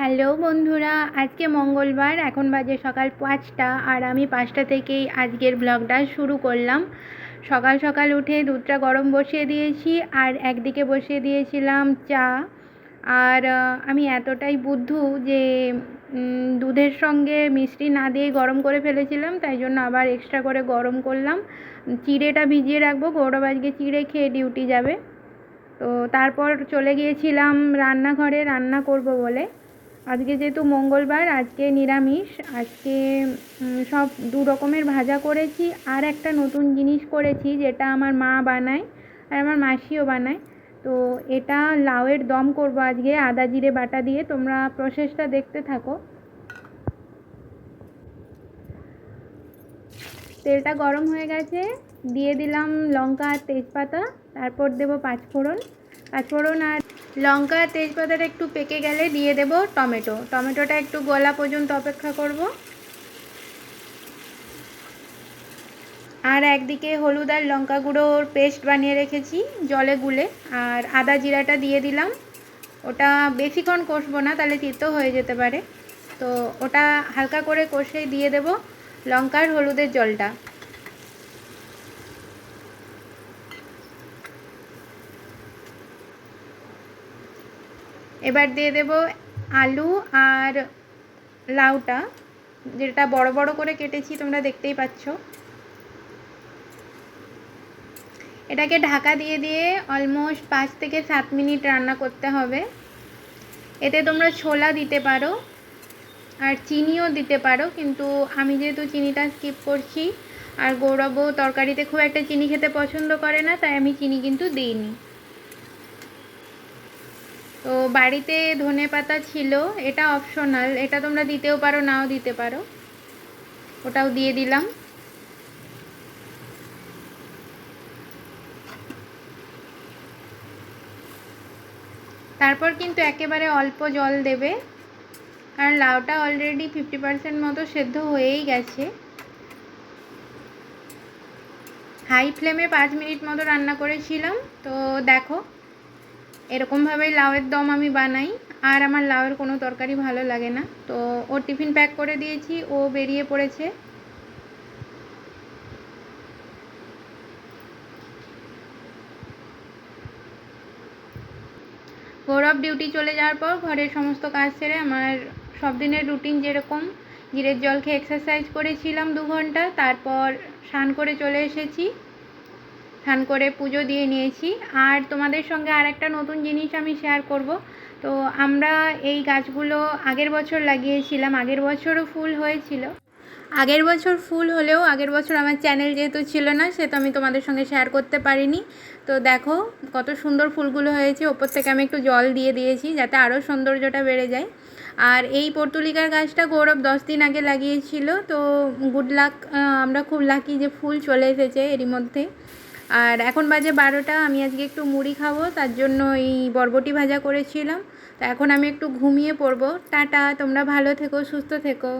Hello বন্ধুরা, আজকে মঙ্গলবার, এখন বাজে সকাল পাঁচটা, আর আমি পাঁচটা থেকেই আজকের ব্লগটা শুরু করলাম। সকাল সকাল উঠে দুধটা গরম বসিয়ে দিয়েছি, আর একদিকে বসিয়ে দিয়েছিলাম চা। আর আমি এতটাই বুদ্ধু যে দুধের সঙ্গে মিষ্টি না দিয়ে গরম করে ফেলেছিলাম, তাই জন্য আবার এক্সট্রা করে গরম করলাম। চিড়েটা ভিজিয়ে রাখব, গৌরব আজকে চিড়ে খেয়ে ডিউটি যাবে। তো তারপর চলে গিয়েছিলাম রান্নাঘরে, রান্না করব বলে। আজকে যেহেতু মঙ্গলবার, আজকে নিরামিষ, আজকে সব দু রকমের ভাজা করেছি আর একটা নতুন জিনিস করেছি যেটা আমার মা বানায় আর আমার মাসিও বানায়। তো এটা লাউয়ের দম করব আজকে আদা জিরে বাটা দিয়ে, তোমরা প্রসেসটা দেখতে থাকো। তেলটা গরম হয়ে গেছে, দিয়ে দিলাম লঙ্কা আর তেজপাতা, তারপর দেবো পাঁচফোড়ন। আর লঙ্কা আর তেজপাতাটা একটু পেকে গেলে দিয়ে দেবো টমেটো। টমেটোটা একটু গলা পর্যন্ত অপেক্ষা করব। আর একদিকে হলুদ আর লঙ্কা গুঁড়োর পেস্ট বানিয়ে রেখেছি জলে গুলে। আর আদা জিরাটা দিয়ে দিলাম। ওটা বেশিক্ষণ কষবো না, তাহলে তিতো হয়ে যেতে পারে। তো ওটা হালকা করে কষে দিয়ে দেবো লঙ্কার হলুদের জলটা। এবার দিয়ে দেব আলু আর লাউটা, যেটা বড় বড় করে কেটেছি, তোমরা দেখতেই পাচ্ছ। এটাকে ঢাকা দিয়ে দিয়ে অলমোস্ট পাঁচ থেকে সাত মিনিট রান্না করতে হবে। এতে তোমরা ছোলা দিতে পারো আর চিনিও দিতে পারো, কিন্তু আমি যেহেতু চিনিটা স্কিপ করছি, আর গৌরবও তরকারিতে খুব একটা চিনি খেতে পছন্দ করে না, তাই আমি চিনি কিন্তু দিইনি। তো বাড়িতে ধনে পাতা ছিল, এটা অপশনাল এটা তোমরা দিতেও পারো, নাও দিতে পারো। ওটাও দিয়ে দিলাম। তারপর কিন্তু একেবারে অল্প জল দেবে। কারণ লাউটা অলরেডি ফিফটি পার্সেন্ট মতো সেদ্ধ হয়েই গেছে। হাই ফ্লেমে পাঁচ মিনিট মতো রান্না করেছিলাম। তো দেখো এরকমভাবেই লাউয়ের দম আমি বানাই, আর আমার লাউয়ের কোনো তরকারি ভালো লাগে না। তো ও টিফিন প্যাক করে দিয়েছি, ও বেরিয়ে পড়েছে। গৌরব ডিউটি চলে যাওয়ার পর ঘরের সমস্ত কাজ সেরে আমার সব দিনের রুটিন যেরকম জিরের জল খেয়ে এক্সারসাইজ করেছিলাম দু ঘণ্টা, তারপর স্নান করে চলে এসেছি। স্নান করে পুজো দিয়ে নিয়েছি। আর তোমাদের সঙ্গে আর একটা নতুন জিনিস আমি শেয়ার করব। তো আমরা এই গাছগুলো আগের বছর লাগিয়েছিলাম। আগের বছরও ফুল হয়েছিল। আগের বছর ফুল হলেও আগের বছর আমার চ্যানেল যেহেতু ছিল না সেহেতু আমি তোমাদের সঙ্গে শেয়ার করতে পারিনি। তো দেখো কত সুন্দর ফুলগুলো হয়েছে। ওপর থেকে আমি একটু জল দিয়ে দিয়েছি যাতে আরও সৌন্দর্যটা বেড়ে যায়। আর এই পর্তুলিকার গাছটা গৌরব দশ দিন আগে লাগিয়েছিল। তো গুড লাক আমরা খুব লাকি যে ফুল চলে এসেছে এরই মধ্যে। আর এখন বাজে বারোটা, আমি আজকে একটু মুড়ি খাব, তার জন্য এই বরবটি ভাজা করেছিলাম। তো এখন আমি একটু ঘুমিয়ে পড়ব। টাটা, তোমরা ভালো থেকো, সুস্থ থেকো।